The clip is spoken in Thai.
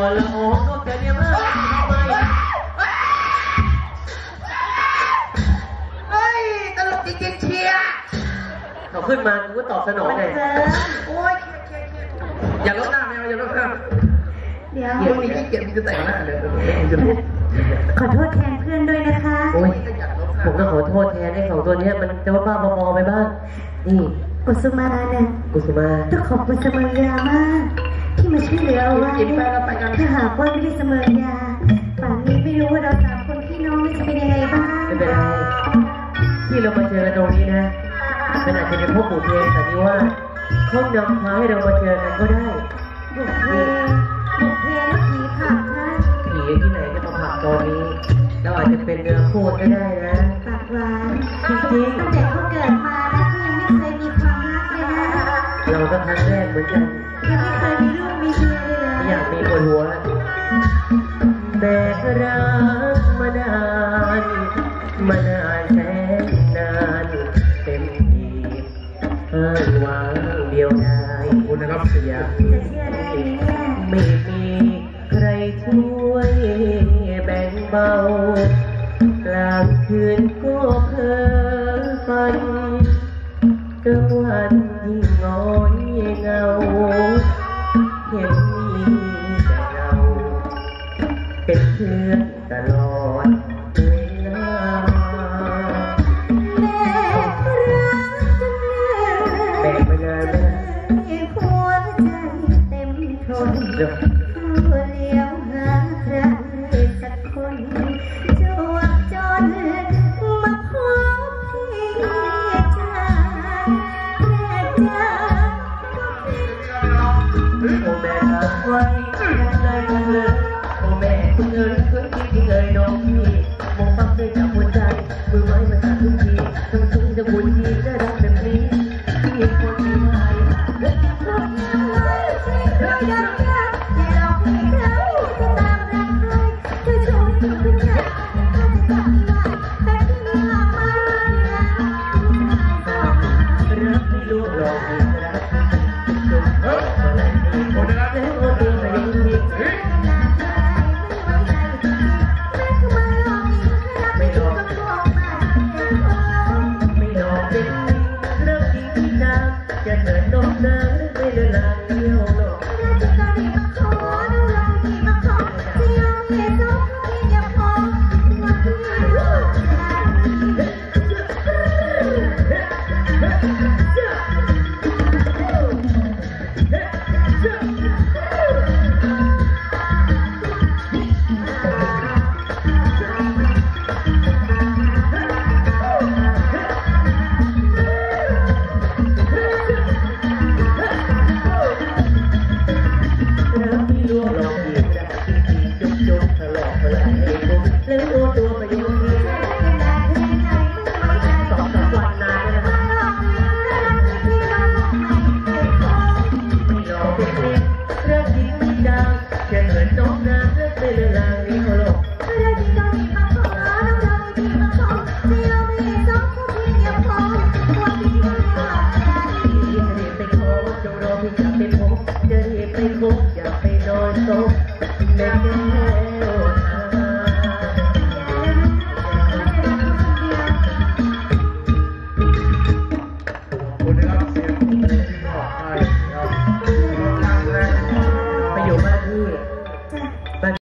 ตัวละอองนอกจากนี้มากทำไมเฮ้ยตลกจริงๆเชียร์เขาขึ้นมากูก็ตอบสนองไงโอ้ยเครียดเครียดเครียดอย่าลบหน้าไม่เอาอย่าลบหน้าเดี๋ยวเดี๋ยวมีขี้เกียจมีจะแต่งหน้าเลยมีจะลบขอโทษแทนเพื่อนด้วยนะคะโอ้ยก็อยากลบหน้าผมก็ขอโทษแทนไอ้สองตัวเนี้ยมันจะว่าบ้าบอๆไปบ้างนี่กุสุมาเนี่ยกุสุมาต้องขอบคุณเสมอยามาก ที่มาช่วยเหลือเอาไว้กินไปแล้วไปกันถ้าหากว่าไม่ได้เสมอยาป่านนี้ไม่รู้ว่าเราสามคนพี่น้องจะเป็นยังไงบ้าง ไม่เป็นไรที่เรามาเจอกันตรงนี้นะมันอาจจะเป็นเพราะปู่เพลงสันนิวาสเขานำพาให้เรามาเจอกันก็ได้บุกเพบุกเพและผีผักนะผีที่ไหนจะมาผลักตอนนี้ เราอาจจะเป็นเนื้อคู่ก็ได้นะปากหวานจริงตั้งแต่เขาเกิดมานะเขายังไม่เคยมีความรักเลยนะๆเราก็ครั้งแรกเหมือนกัน รับเสียจะเชื่อได้ไหมเนี่ยม่มีใครช่วยแบ่งเบากลางคืนก็เพ้อฝันกลางวันยิ่งงอยเงาเห็นมีแต่เราเป็นเพื่อนตลอด เดี๋ยวตัวเลี้ยวหาใครสักคนจวบจนมาพบพี่จ้าแม่จ้าโอ้แม่ทำไว้ยังไงกันเลยโอ้แม่คุณเอ๋ยคุณที่ที่เอ๋ยน้องพี่มองฟังด้วยจากหัวใจมือไม้ you know. বোনেরা